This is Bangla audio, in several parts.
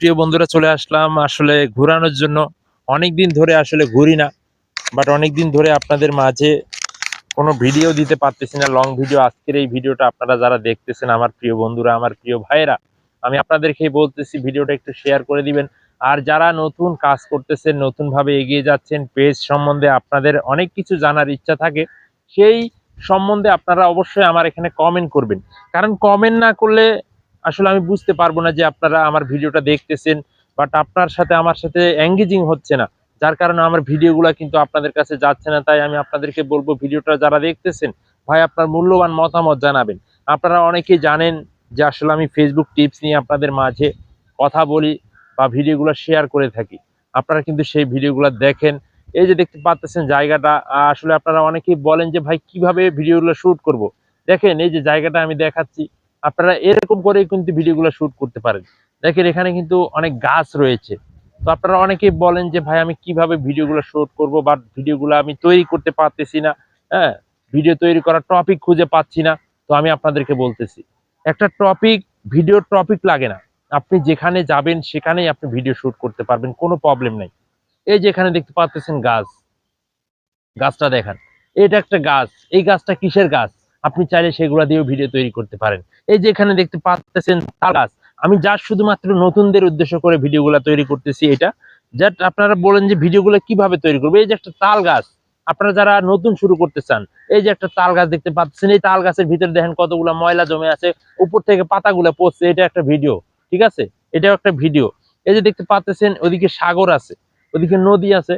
প্রিয় বন্ধুরা, চলে আসলাম আসলে ঘোরানোর জন্য। অনেক দিন ধরে আসলে ঘুরি না বাট অনেক দিন ধরে আপনাদের মাঝে কোনো ভিডিও দিতে পারতেছি না লং ভিডিও আজকের এই ভিডিওটা আপনারা যারা দেখতেছেন, আমার প্রিয় বন্ধুরা, আমার প্রিয় ভাইয়েরা, আমি আপনাদেরকেই বলতেছি ভিডিওটা একটু শেয়ার করে দিবেন। আর যারা নতুন কাজ করতেছেন, নতুনভাবে এগিয়ে যাচ্ছেন পেজ সম্বন্ধে আপনাদের অনেক কিছু জানার ইচ্ছা থাকে, সেই সম্বন্ধে আপনারা অবশ্যই আমার এখানে কমেন্ট করবেন। কারণ কমেন্ট না করলে আসলে আমি বুঝতে পারব না যে আপনারা আমার ভিডিওটা দেখতেছেন বাট আপনার সাথে আমার সাথে এঙ্গেজিং হচ্ছে না। যার কারণে আমার ভিডিওগুলো কিন্তু আপনাদের কাছে যাচ্ছে না, তাই আমি আপনাদেরকে বলব ভিডিওটা যারা দেখতেছেন, ভাই আপনার মূল্যবান মতামত জানাবেন। আপনারা অনেকেই জানেন যে আসলে আমি ফেসবুক টিপস নিয়ে আপনাদের মাঝে কথা বলি বা ভিডিওগুলো শেয়ার করে থাকি। আপনারা কিন্তু সেই ভিডিওগুলো দেখেন। এই যে দেখতে পাচ্তেছেন জায়গাটা, আসলে আপনারা অনেকেই বলেন যে, ভাই, কীভাবে ভিডিওগুলো শুট করব? দেখেন, এই যে জায়গাটা আমি দেখাচ্ছি। আপনারা এরকম করে কিন্তু ভিডিওগুলো শুট করতে পারেন। দেখেন এখানে কিন্তু অনেক গাছ রয়েছে। তো আপনারা অনেকেই বলেন যে, ভাই, আমি কীভাবে ভিডিওগুলো শুট করব বা ভিডিওগুলো আমি তৈরি করতে পারতেছি না? হ্যাঁ ভিডিও তৈরি করার টপিক খুঁজে পাচ্ছি না। তো আমি আপনাদেরকে বলতেছি, একটা টপিক ভিডিও টপিক লাগে না। আপনি যেখানে যাবেন, সেখানেই আপনি ভিডিও শুট করতে পারবেন, কোনো প্রবলেম নাই। এই যে এখানে দেখতে পাচ্তেছেন গাছ। গাছটা দেখান, এটা একটা গাছ। এই গাছটা কিসের গাছ? আপনি চাইলে সেগুলো দিয়েও ভিডিও তৈরি করতে পারেন। এই যে এখানে দেখতে পাচ্ছেন তাল গাছ। আমি যা শুধুমাত্র নতুনদের উদ্দেশ্য করে ভিডিওগুলো তৈরি করতেছি এটা। জাট আপনারা বলেন যে ভিডিওগুলো কীভাবে তৈরি করবে? এই যে একটা তাল গাছ। আপনারা যারা নতুন শুরু করতে চান, এই যে একটা তাল গাছ দেখতে পাচ্ছেন, এই তাল গাছের ভিতরে দেখেন কতগুলো ময়লা জমে আছে। উপর থেকে পাতাগুলো পড়ছে, এটা একটা ভিডিও ঠিক আছে? এটাও একটা ভিডিও এই যে দেখতে পাচ্ছেন, ওদিকে সাগর আছে, ওদিকে নদী আছে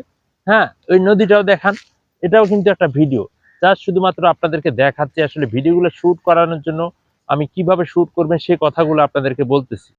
হ্যাঁ? ওই নদীটাও দেখান, এটাও কিন্তু একটা ভিডিও যা শুধুমাত্র আপনাদেরকে দেখাচ্ছি আসলে ভিডিওগুলো শ্যুট করানোর জন্য, আমি কীভাবে শ্যুট করবেন সেই কথাগুলো আপনাদেরকে বলতেছি।